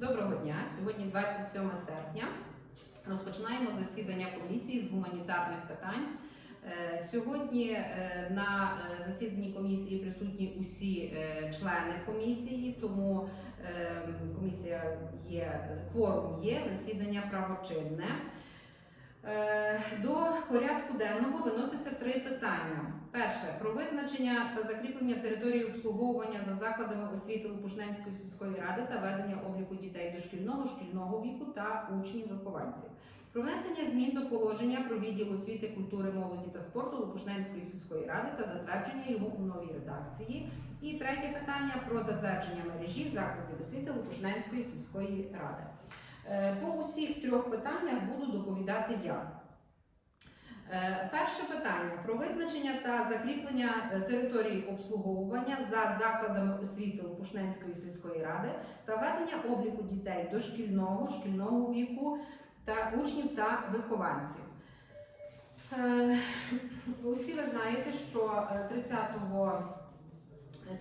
Доброго дня! Сьогодні 27 серпня. Розпочинаємо засідання комісії з гуманітарних питань. Е, Сьогодні е, на е, засіданні комісії присутні усі члени комісії, тому комісія є, кворум є, засідання правочинне. До порядку денного виноситься три питання. Перше про визначення та закріплення території обслуговування за закладами освіти Лопушненської сільської ради та ведення обліку дітей дошкільного, шкільного віку та учнів вихованців. Про внесення змін до положення про відділ освіти, культури, молоді та спорту Лопушненської сільської ради та затвердження його у новій редакції. І третє питання про затвердження мережі закладів освіти Лопушненської сільської ради. Е, По усіх трьох питаннях буду доповідати я. Е, Перше питання про визначення та закріплення е, території обслуговування за закладами освіти Лопушненської сільської ради та ведення обліку дітей дошкільного, шкільного віку та учнів та вихованців. Е, Усі ви знаєте, що е, 30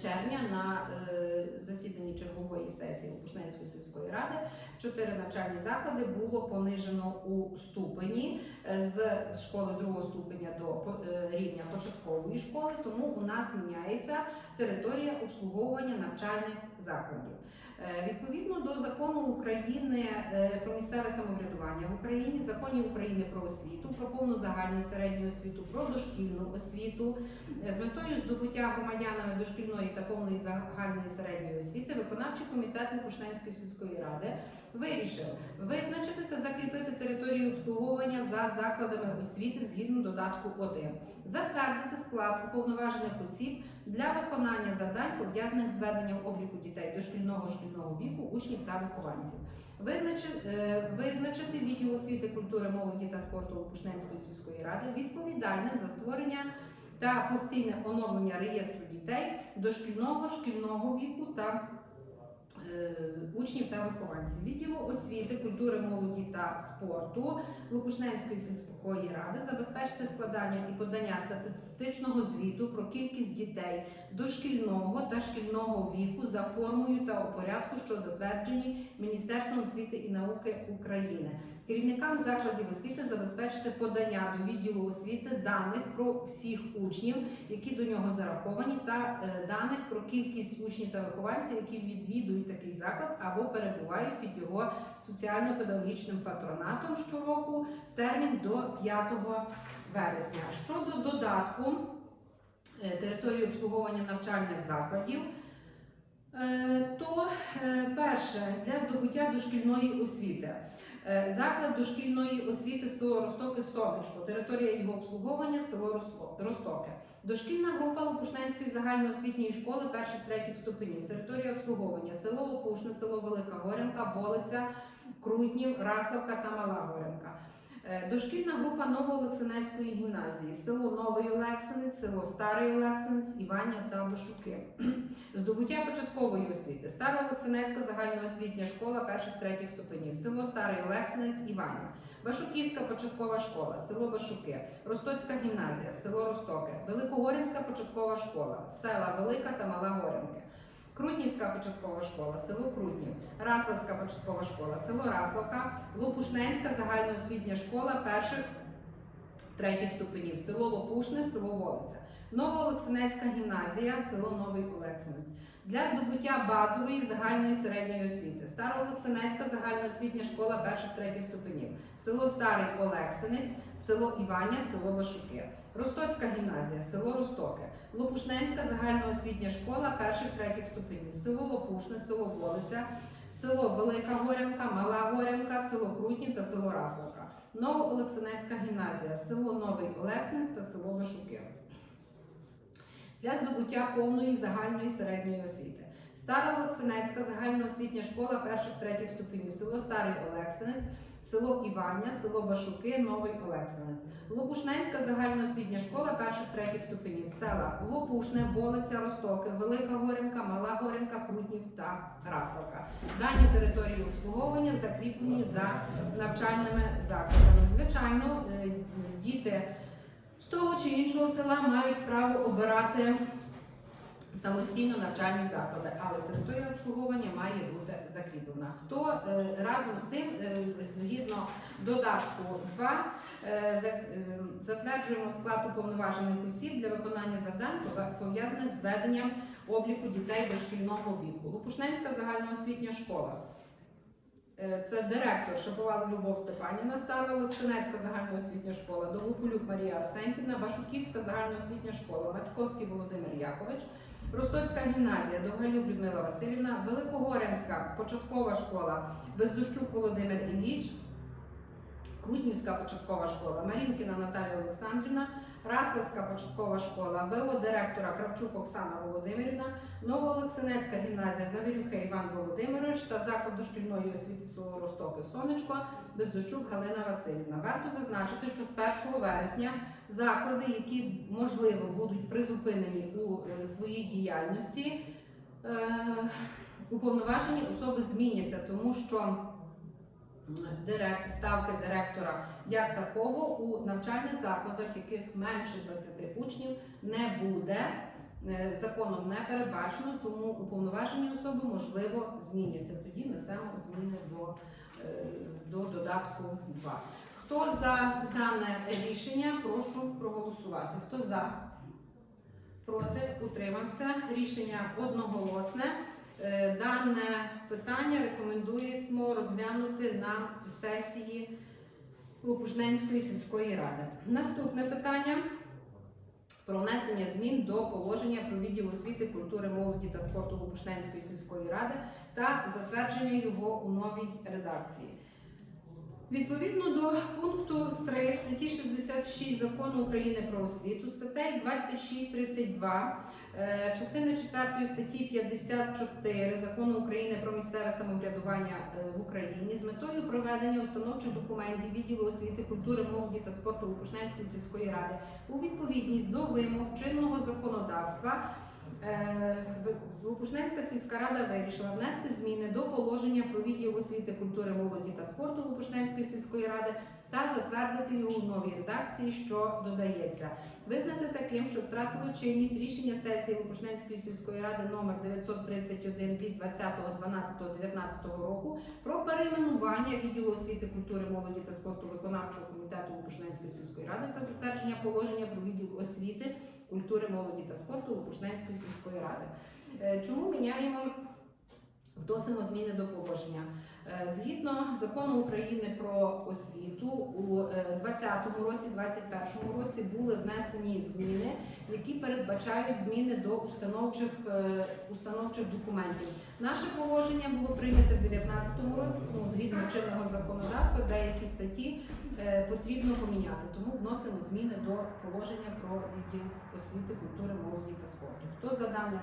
червня на е, засіданні чергової сесії Лопушненської сільської ради чотири навчальні заклади було понижено у ступені е, з школи другого ступеня до е, рівня початкової школи, тому у нас міняється територія обслуговування навчальних закладів. Е, Відповідно до закону України е, про місцеве самоврядування в Україні, законів України про освіту, про повну загальну середню освіту, про дошкільну освіту е, з метою здобуття громадянами дошкільної та повної загальної середньої освіти, виконавчий комітет Лопушненської сільської ради вирішив визначити та закріпити територію обслуговування за закладами освіти згідно додатку 1, затвердити склад уповноважених осіб для виконання завдань, пов'язаних з веденням обліку дітей дошкільного шкільного віку, учнів та вихованців. Визначити, е, відділ освіти, культури, молоді та спорту Лопушненської сільської ради відповідальним за створення та постійне оновлення реєстру дітей дошкільного шкільного віку та учнів та вихованців. Відділу освіти, культури, молоді та спорту Лукушненської сільської ради забезпечити складання і подання статистичного звіту про кількість дітей дошкільного та шкільного віку за формою та у порядку, що затверджені Міністерством освіти і науки України. Керівникам закладів освіти забезпечити подання до відділу освіти даних про всіх учнів, які до нього зараховані, та е, даних про кількість учнів та вихованців, які відвідують такий заклад або перебувають під його соціально-педагогічним патронатом щороку в термін до 5 вересня. Щодо додатку е, території обслуговування навчальних закладів. е, То перше для здобуття дошкільної освіти. Е, Заклад дошкільної освіти село Ростоки Сонечко, територія його обслуговування село Ростоке. Дошкільна група Лопушненської загальноосвітньої школи перших третіх ступенів. Територія обслуговування село Лопушне, село Велика Горянка, Волиця, Крутнів, Раславка та Мала Горянка. Е, Дошкільна група Новоолексинецької гімназії, село Новий Олексинець, село Старий Олексинець, Івання та Дошуки. Здобуття початкової освіти. Староолексинецька загальноосвітня школа перших третіх ступенів, село Старий Олексинець, Івання. Вашуківська початкова школа, село Вашуки, Ростоцька гімназія, село Ростоки, Великогорінська початкова школа, села Велика та Мала Горянки. Крутнівська початкова школа, село Крутнів, Раславська початкова школа, село Раславка, Лопушненська загальноосвітня школа перших третіх ступенів, село Лопушне, село Волиця, Новоолексинецька гімназія, село Новий Олексинець. Для здобуття базової загальної середньої освіти, Староолексинецька загальноосвітня школа перших третіх ступенів, село Старий Олексинець, село Івання, село Вашуки, Ростоцька гімназія, село Ростоки, Лопушненська загальноосвітня школа перших третіх ступенів, село Лопушне, село Волиця, село Велика Горянка, Мала Горянка, село Крутнів та село Раславка, Новоолексинецька гімназія, село Новий Олексинець та село Вашуки. Для здобуття повної загальної середньої освіти. Стара Олексинецька загальноосвітня школа перших третіх ступенів, село Старий Олексинець, село Івання, село Башуки, Новий Олексинець. Лопушненська загальноосвітня школа перших третіх ступенів, села Лопушне, Волиця, Ростоки, Велика Горянка, Мала Горянка, Крутнів та Раславка. Дані території обслуговування закріплені за навчальними закладами. Звичайно, е, діти з того чи іншого села мають право обирати самостійно навчальні заклади, але територія обслуговування має бути закріплена. Хто е, разом з тим, е, згідно додатку 2, е, за- затверджуємо склад уповноважених осіб для виконання завдань, пов'язаних з веденням обліку дітей дошкільного віку. Лопушненська загальноосвітня школа. Е, Це директор Шаповал Любов Степанівна, Стара Олексинецька загальноосвітня школа, Довгополюк Марія Арсентівна, Башуківська загальноосвітня школа, Мацьковський Володимир Якович, Ростоцька гімназія, Довгалюк Людмила Васильівна, Великогорянська початкова школа, Бездощук Володимир Ілліч, Крутнівська початкова школа, Марінкіна Наталія Олександрівна, Раславська початкова школа, ВО директора Кравчук Оксана Володимирівна, Новоолексинецька гімназія Завірюхи Іван Володимирович та заклад дошкільної освіти село Ростоки Сонечко Бездощук Галина Васильівна. Варто зазначити, що з 1 вересня заклади, які можливо будуть призупинені у е, своїй діяльності, е, уповноважені особи зміняться, тому що директ, ставки директора як такого у навчальних закладах, яких менше 20 учнів, не буде. Е, Законом не передбачено, тому уповноважені особи можливо зміняться. Тоді несемо зміни до, е, до додатку 2. Хто за дане рішення, прошу проголосувати. Хто за? Проти? Утримався. Рішення одноголосне. Е, Дане питання рекомендуємо розглянути на сесії Лопушненської сільської ради. Наступне питання про внесення змін до положення про відділ освіти, культури, молоді та спорту Лопушненської сільської ради та затвердження його у новій редакції. Відповідно до пункту 3 статті 66 закону України про освіту, статей 26-32, е, частини 4 статті 54 закону України про місцеве самоврядування е, в Україні з метою проведення установчих документів відділу освіти, культури, молоді та спорту Лопушненської сільської ради у відповідність до вимог чинного законодавства. Е, Лопушненська сільська рада вирішила внести зміни до положення про відділ освіти, культури, молоді та спорту Лопушненської сільської ради та затвердити його у новій редакції, що додається. Визнати таким, що втратило чинність рішення сесії Лопушненської сільської ради номер 931 від 20.12.19 року про перейменування відділу освіти, культури, молоді та спорту виконавчого комітету Лопушненської сільської ради та затвердження положення про відділ освіти, культури, молоді та спорту Лопушненської сільської ради. Е, Чому міняємо, вносимо зміни до положення? Е, Згідно закону України про освіту, у 2020 році, 2021 році були внесені зміни, які передбачають зміни до установчих, е, установчих документів. Наше положення було прийнято в 2019 році, тому згідно чинного законодавства деякі статті е, потрібно поміняти. Тому вносимо зміни до положення про відділ освіти, культури, молоді та спорту. Хто за дане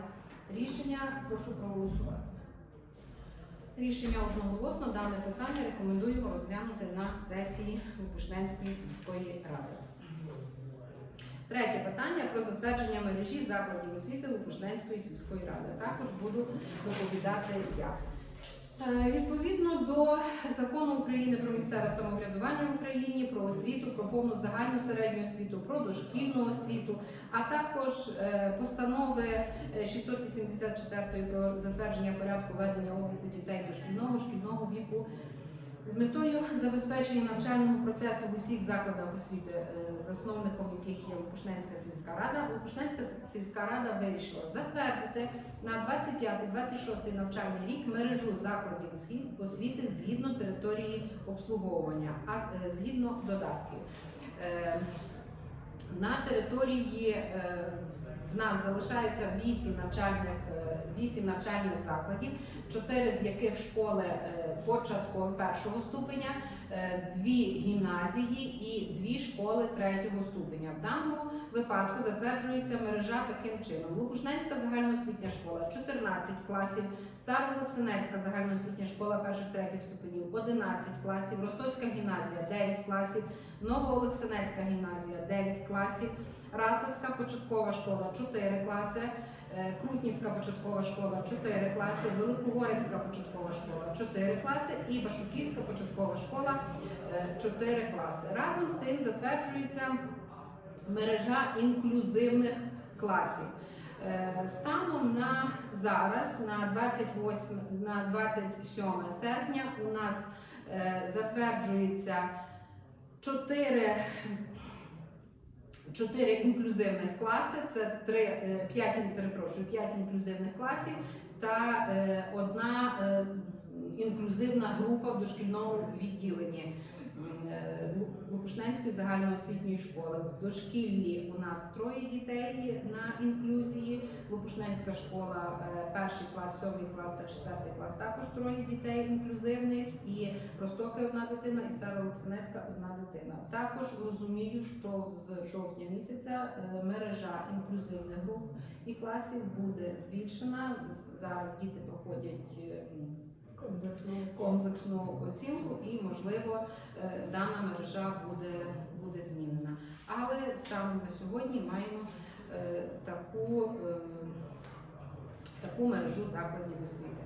рішення, прошу проголосувати. Рішення одноголосно дане питання рекомендуємо розглянути на сесії Лопушненської сільської ради. Третє питання про затвердження мережі закладів освіти Лопушненської сільської ради. Також буду доповідати я. Е, Відповідно до закону України про місцеве самоврядування в Україні, про освіту, про повну загальну середню освіту, про дошкільну освіту, а також е, постанови е, 684 про затвердження порядку ведення обліку дітей дошкільного шкільного віку з метою забезпечення навчального процесу в усіх закладах освіти, е, засновником яких є Лопушненська сільська рада. Лопушненська сільська рада вирішила затвердити на 25-26 навчальний рік мережу закладів освіти згідно території обслуговування, а е, згідно додатків. Е, На території в нас залишаються 8 навчальних, е, 8 навчальних закладів, 4 з яких школи е, початкового першого ступеня, е, дві гімназії і дві школи третього ступеня. В даному випадку затверджується мережа таким чином: Лопушненська загальноосвітня школа 14 класів, Староолексинецька загальноосвітня школа перших третіх ступенів 11 класів, Ростоцька гімназія 9 класів, Новоолексинецька гімназія 9 класів, Раславська початкова школа 4 класи. Е, Крутнівська початкова школа 4 класи, Великогорівська початкова школа 4 класи і Башуківська початкова школа 4 класи. Разом з тим затверджується мережа інклюзивних класів. Е, Станом на зараз, на 28, на 27 серпня, у нас е, затверджується 4, 4 інклюзивних класи, це 3, 5, перепрошую, 5 інклюзивних класів та е, одна е, інклюзивна група в дошкільному відділенні. Е, Лопушненської загальноосвітньої школи. В дошкіллі у нас троє дітей на інклюзії. Лопушненська школа, е, перший клас, сьомий клас та четвертий клас також троє дітей інклюзивних. І Ростоки одна дитина, і Староолексинецька одна дитина. Також розумію, що з жовтня місяця е, мережа інклюзивних груп і класів буде збільшена. Зараз діти проходять. Комплексну оцінку і, можливо, е, дана мережа буде, буде змінена. Але станом на сьогодні маємо е, таку, е, таку мережу закладів освіти.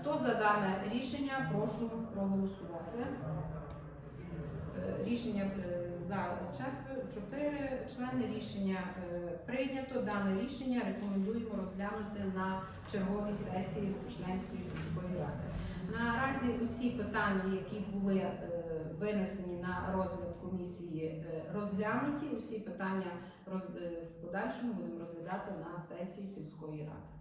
Хто за дане рішення, прошу проголосувати. Рішення за чотири члени рішення е, прийнято. Дане рішення рекомендуємо розглянути на черговій сесії Пушненської сільської ради. Наразі усі питання, які були е, винесені на розгляд комісії, е, розглянуті. Усі питання в подальшому будемо розглядати на сесії сільської ради.